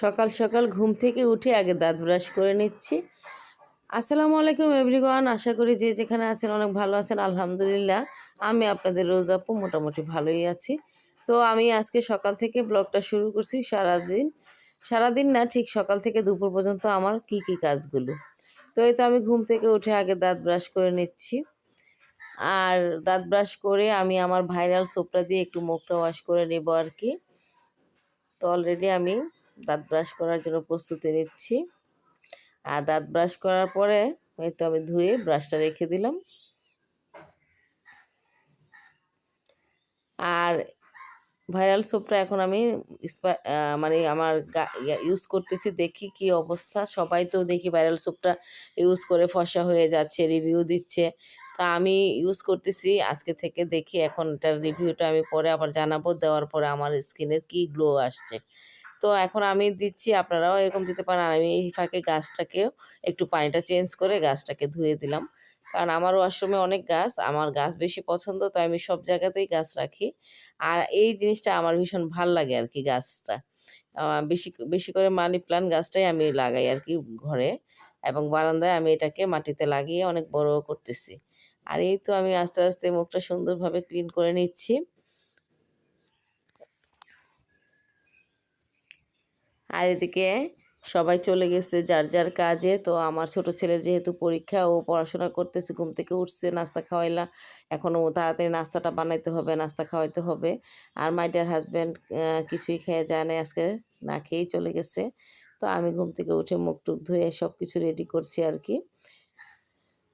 সকাল সকাল ঘুম থেকে উঠে আগে দাঁত ব্রাশ করে নিচ্ছি। আসসালামু আলাইকুম এভরিওয়ান, আশা করি যে যেখানে আছেন অনেক ভালো আছেন, আলহামদুলিল্লাহ। আমি আপনাদের রোজ আপু, মোটামুটি ভালোই আছি। তো আমি আজকে সকাল থেকে ব্লগটা শুরু করছি সারাদিন। সারাদিন না, ঠিক সকাল থেকে দুপুর পর্যন্ত আমার কি কি কাজগুলো। তো এই তো আমি ঘুম থেকে উঠে আগে দাঁত ব্রাশ করে নিচ্ছি। আর দাঁত ব্রাশ করে আমি আমার ভাইরাল সোপটা দিয়ে একটু মুখটা ওয়াশ করে নেব আর কি। তো অলরেডি আমি দাঁত ব্রাশ করার জন্য প্রস্তুতি নিচ্ছি। আর দাঁত ব্রাশ করার পরে এই তো আমি ধুয়ে ব্রাশটা রেখে দিলাম। আর ভাইরাল সোপটা এখন আমি মানে আমার ইউজ করতেছি, দেখি কি অবস্থা। সবাই তো দেখি ভাইরাল সোপটা ইউজ করে ফসা হয়ে যাচ্ছে, রিভিউ দিচ্ছে। তা আমি ইউজ করতেছি, আজকে থেকে দেখি এখন এটার রিভিউটা আমি পরে আবার জানাব, দেওয়ার পরে আমার স্কিনের কি গ্লো আসছে। তো এখন আমি দিচ্ছি, আপনারাও এরকম দিতে পারেন। আমি এই ফাঁকে গাছটাকেও একটু পানিটা চেঞ্জ করে গাছটাকে ধুয়ে দিলাম। কারণ আমার ওয়াশরুমে অনেক গাছ, আমার গাছ বেশি পছন্দ তো আমি সব জায়গাতেই গাছ রাখি। আর এই জিনিসটা আমার ভীষণ ভালো লাগে আর কি গাছটা। বেশি বেশি করে মানি প্লান্ট গাছটাই আমি লাগাই আর কি ঘরে। এবং বারান্দায় আমি এটাকে মাটিতে লাগিয়ে অনেক বড় করতেছি। আর এই তো আমি আস্তে আস্তে মুখটা সুন্দরভাবে ক্লিন করে নিচ্ছি। আর এদিকে সবাই চলে গেছে যার যার কাজে। তো আমার ছোট ছেলের যেহেতু পরীক্ষা, ও পড়াশোনা করতেছে, ঘুম থেকে উঠছে, নাস্তা খাওয়াইলা। এখনও তাড়াতাড়ি নাস্তাটা বানাইতে হবে, নাস্তা খাওয়াইতে হবে। আর মাই ডিয়ার হাজব্যান্ড কিছুই খেয়ে যায় না আজকে না খেয়েই চলে গেছে। তো আমি ঘুম থেকে উঠে মুখ টুক ধুয়ে সব কিছু রেডি করছি আর কি।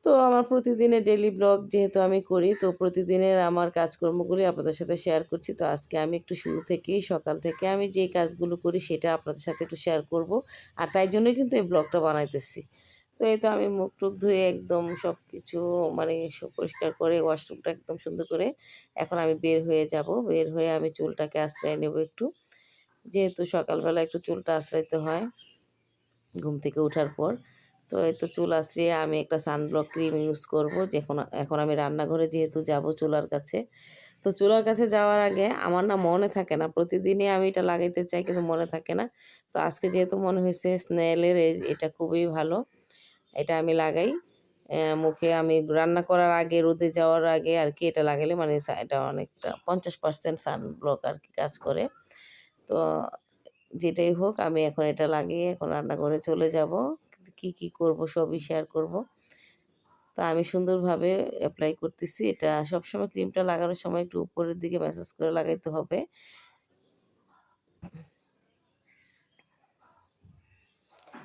তো আমার প্রতিদিনের ডেলি ব্লগ যেহেতু আমি করি, তো প্রতিদিনের আমার কাজকর্মগুলি আপনাদের সাথে শেয়ার করছি। তো আজকে আমি একটু শুরু থেকেই, সকাল থেকে আমি যে কাজগুলো করি সেটা আপনাদের সাথে একটু শেয়ার করব। আর তাই জন্যই কিন্তু এই ব্লগটা বানাইতেছি। তো এই তো আমি মুখ টুক ধুয়ে একদম সব কিছু মানে সব পরিষ্কার করে ওয়াশরুমটা একদম সুন্দর করে এখন আমি বের হয়ে যাব। বের হয়ে আমি চুলটাকে আশ্রয় নেব একটু। যেহেতু সকালবেলা একটু চুলটা আশ্রাইতে হয় ঘুম থেকে ওঠার পর। তো এই তো চুল আশ্রিয়ে আমি একটা সানব্লক ক্রিম ইউজ করব। যখন, এখন আমি রান্নাঘরে যেহেতু যাব চুলার কাছে। তো চুলার কাছে যাওয়ার আগে আমার না মনে থাকে না, প্রতিদিনই আমি এটা লাগাইতে চাই কিন্তু মনে থাকে না। তো আজকে যেহেতু মনে হয়েছে স্নেলের এটা খুবই ভালো, এটা আমি লাগাই। মুখে আমি রান্না করার আগে, রোদে যাওয়ার আগে আর কি এটা লাগালে মানে এটা অনেকটা পঞ্চাশ পার্সেন্ট সানব্লক আর কি কাজ করে। তো যেটাই হোক আমি এখন এটা লাগিয়ে এখন রান্নাঘরে চলে যাব। কি কি করব, সবই শেয়ার করব। তা আমি সুন্দরভাবে অ্যাপ্লাই করতেছি। এটা সবসময় ক্রিমটা লাগানোর সময় একটু উপরের দিকে ম্যাসাজ করে লাগাইতে হবে।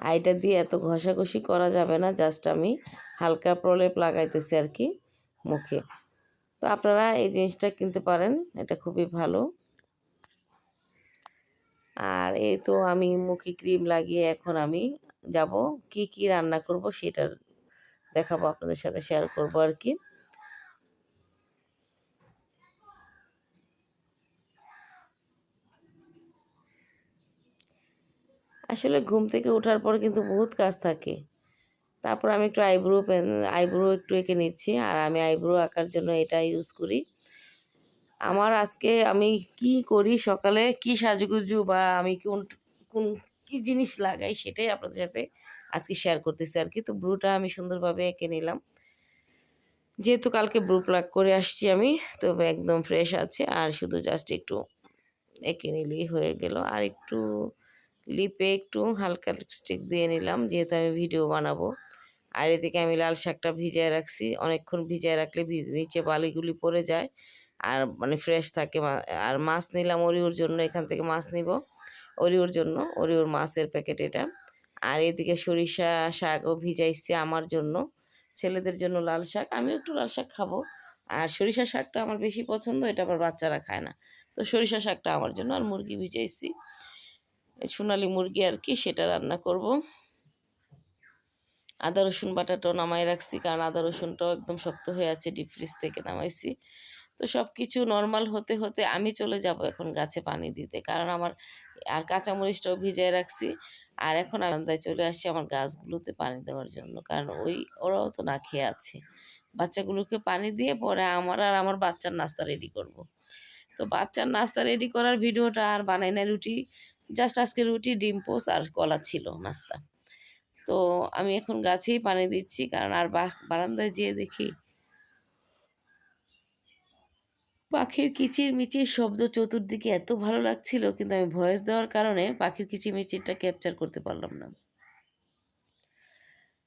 আইটা দিয়ে এত ঘষাঘষি করা যাবে না জাস্ট আমি হালকা প্রলেপ লাগাইতেছি আর কি মুখে। তো আপনারা এই জিনিসটা কিনতে পারেন, এটা খুবই ভালো। আর এই তো আমি মুখে ক্রিম লাগিয়ে এখন আমি যাব, কি কি রান্না করব সেটার দেখাবো আপনাদের সাথে শেয়ার করব আর কি। আসলে ঘুম থেকে ওঠার পর কিন্তু বহুত কাজ থাকে। তারপর আমি একটু আইব্রো পেন আইব্রো একটু এঁকে নিচ্ছি আর আমি আইব্রো আঁকার জন্য এটা ইউজ করি। আমার আজকে আমি কি করি সকালে, কি সাজুগুজু বা আমি কোন কোন কী জিনিস লাগাই সেটাই আপনাদের সাথে আজকে শেয়ার করতেছি আর কি তো ব্রুটা আমি সুন্দরভাবে এঁকে নিলাম। যেহেতু কালকে ব্রু প্লাক করে আসছি আমি তো একদম ফ্রেশ আছে। আর শুধু জাস্ট একটু এঁকে নিলেই হয়ে গেল। আর একটু লিপে একটু হালকা লিপস্টিক দিয়ে নিলাম, যেহেতু আমি ভিডিও বানাবো। আর এদিকে আমি লাল শাকটা ভিজায় রাখছি। অনেকক্ষণ ভিজায় রাখলে নিচে বালিগুলি পড়ে যায়। আর মানে ফ্রেশ থাকে আর মাছ নিলাম ওরিওর জন্য, এখান থেকে মাছ নিব। ওরিওর জন্য, ওরিওর মাছের প্যাকেট এটা। আর এদিকে সরিষা শাকও ভিজাইছে আমার জন্য। ছেলেদের জন্য লাল শাক, আমিও একটু লাল শাক খাব। আর সরিষা শাকটা আমার বেশি পছন্দ, এটা আবার বাচ্চারা খায় না। তো সরিষা শাকটা আমার জন্য, আর মুরগি ভিজাইছি। সোনালি মুরগি আর কি, সেটা রান্না করব। আদা, রসুন, বাটাটাও নামাই রাখছি, কারণ আদা, রসুনটাও একদম শক্ত হয়ে আছে ডিপ ফ্রিজ থেকে নামাইছি। তো সব কিছু নর্মাল হতে হতে আমি চলে যাব এখন গাছে পানি দিতে, কারণ আমার আর কাঁচামরিচটাও ভিজায় রাখছি। আর এখন আন্দায় চলে আসছি আমার গাছগুলোতে পানি দেওয়ার জন্য। কারণ ওই ওরাও তো না খেয়ে আছে। বাচ্চাগুলোকে পানি দিয়ে পরে আমার আর আমার বাচ্চার নাস্তা রেডি করব। তো বাচ্চার নাস্তা রেডি করার ভিডিওটা আর বানাই না রুটি জাস্ট আজকে রুটি, ডিম, পোস আর কলা ছিল নাস্তা। তো আমি এখন গাছেই পানি দিচ্ছি। কারণ আর বারান্দায় যেয়ে দেখি পাখির কিচির মিচির শব্দ চতুর্দিকে এত ভালো লাগছিল, কিন্তু আমি ভয়েস দেওয়ার কারণে পাখির কিচিরমিচিরটা ক্যাপচার করতে পারলাম না।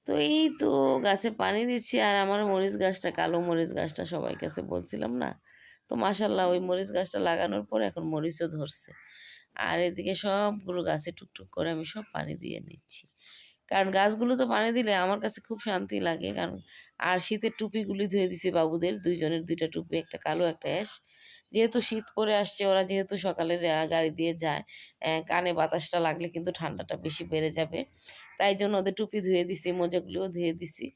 তো এই তো গাছে পানি দিচ্ছি, আর আমার মরিচ গাছটা, কালো মরিচ গাছটা সবাই কাছে বলছিলাম না। তো মাসাল্লাহ ওই মরিচ গাছটা লাগানোর পর এখন মরিচও ধরছে। আর এদিকে সবগুলো গাছে টুকটুক করে আমি সব পানি দিয়ে নিচ্ছি। কারণ গাছগুলো তো পানি দিলে আমার কাছে খুব শান্তি লাগে। কারণ আর শীতের টুপিগুলি ধুয়ে দিছি বাবুদের, দুইজনের দুইটা টুপি, একটা কালো, একটা অ্যাশ। যেহেতু শীত পরে আসছে, ওরা যেহেতু সকালে রে- গাড়ি দিয়ে যায় কানে বাতাসটা লাগলে কিন্তু ঠান্ডাটা বেশি বেড়ে যাবে। তাই জন্য ওদের টুপি ধুয়ে দিছি, মোজাগুলিও ধুয়ে দিছি।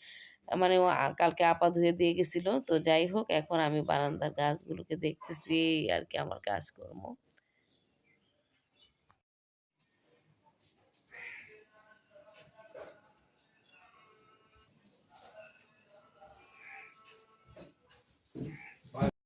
মানে ও কালকে আপা ধুয়ে দিয়ে গেছিল। তো যাই হোক, এখন আমি বারান্দার গাছগুলোকে দেখতেছি আর কি, আমার কাজকর্ম।